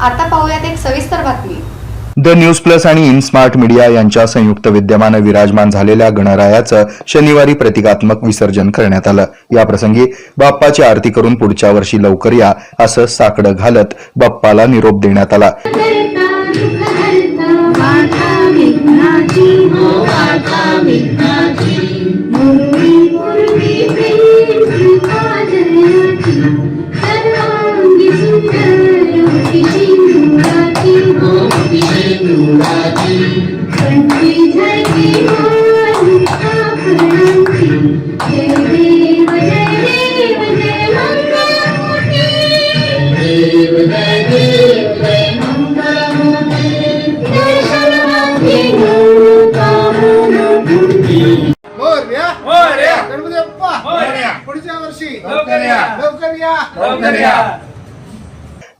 आता पाहूयात एक सविस्तर बातमी. द न्यूज प्लस आणि इन स्मार्ट मीडिया यांच्या संयुक्त विद्यमानं विराजमान झालेल्या गणरायाचं शनिवारी प्रतिकात्मक विसर्जन करण्यात आलं. याप्रसंगी बाप्पाची आरती करून पुढच्या वर्षी लवकर या असं साकडं घालत बाप्पाला निरोप देण्यात आला. लवकर या. लवकर या. लवकर या.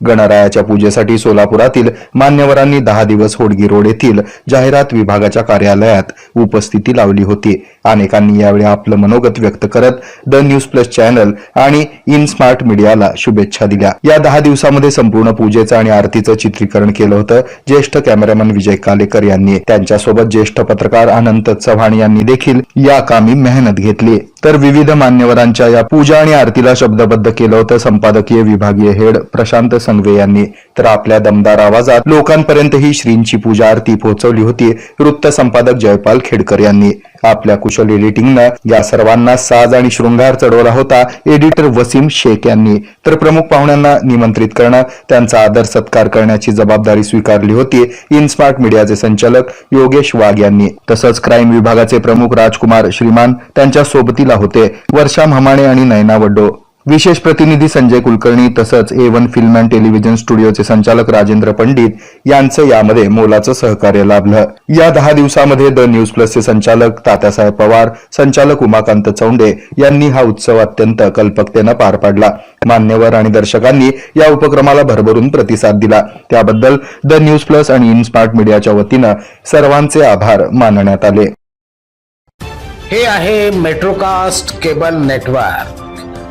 गणरायाच्या पूजेसाठी सोलापुरातील मान्यवरांनी दहा दिवस होडगी रोड येथील जाहिरात विभागाच्या कार्यालयात उपस्थिती लावली होती. अनेकांनी यावेळी आपलं मनोगत व्यक्त करत द न्यूज प्लस चॅनल आणि इन स्मार्ट मीडियाला शुभेच्छा दिल्या. या दहा दिवसामध्ये संपूर्ण पूजेचं आणि आरतीचं चित्रीकरण केलं होतं ज्येष्ठ कॅमेरामन विजय कालेकर यांनी. त्यांच्यासोबत ज्येष्ठ पत्रकार अनंत चव्हाण यांनी देखील या कामी मेहनत घेतली. तर विविध मान्यवरांच्या या पूजा आणि आरतीला शब्दबद्ध केलं होतं संपादकीय विभागीय हेड प्रशांत संघवे यांनी तर आपल्या दमदार आवाजात लोकांपर्यंतही श्रींची पूजा आरती पोहोचवली होती. वृत्त संपादक जयपाल खेडकर यांनी आपल्या कुशल एडिटिंगनं या सर्वांना साज आणि शृंगार चढवला होता. एडिटर वसीम शेख यांनी तर प्रमुख पाहुण्यांना निमंत्रित करणं त्यांचा आदर सत्कार करण्याची जबाबदारी स्वीकारली होती. इनस्मार्ट मीडियाचे संचालक योगेश वाघ यांनी तसंच क्राईम विभागाचे प्रमुख राजकुमार श्रीमान त्यांच्या सोबतीला होते. वर्षा महमाणे आणि नयना वड्डो. विशेष प्रतिनिधी संजय कुलकर्णी तसंच A one film and television स्टुडिओचे संचालक राजेंद्र पंडित यांचं यामध्ये मोलाचं सहकार्य लाभलं. या दहा दिवसामध्ये द न्यूज प्लसचे संचालक तात्यासाहेब पवार संचालक उमाकांत चौंडे यांनी हा उत्सव अत्यंत कल्पकतेनं पार पाडला. मान्यवर आणि दर्शकांनी या उपक्रमाला भरभरून प्रतिसाद दिला. त्याबद्दल द न्यूज प्लस आणि इन स्मार्ट मीडियाच्या वतीनं सर्वांचे आभार मानण्यात आले. हे आहे मेट्रोकास्ट केबल नेटवर्क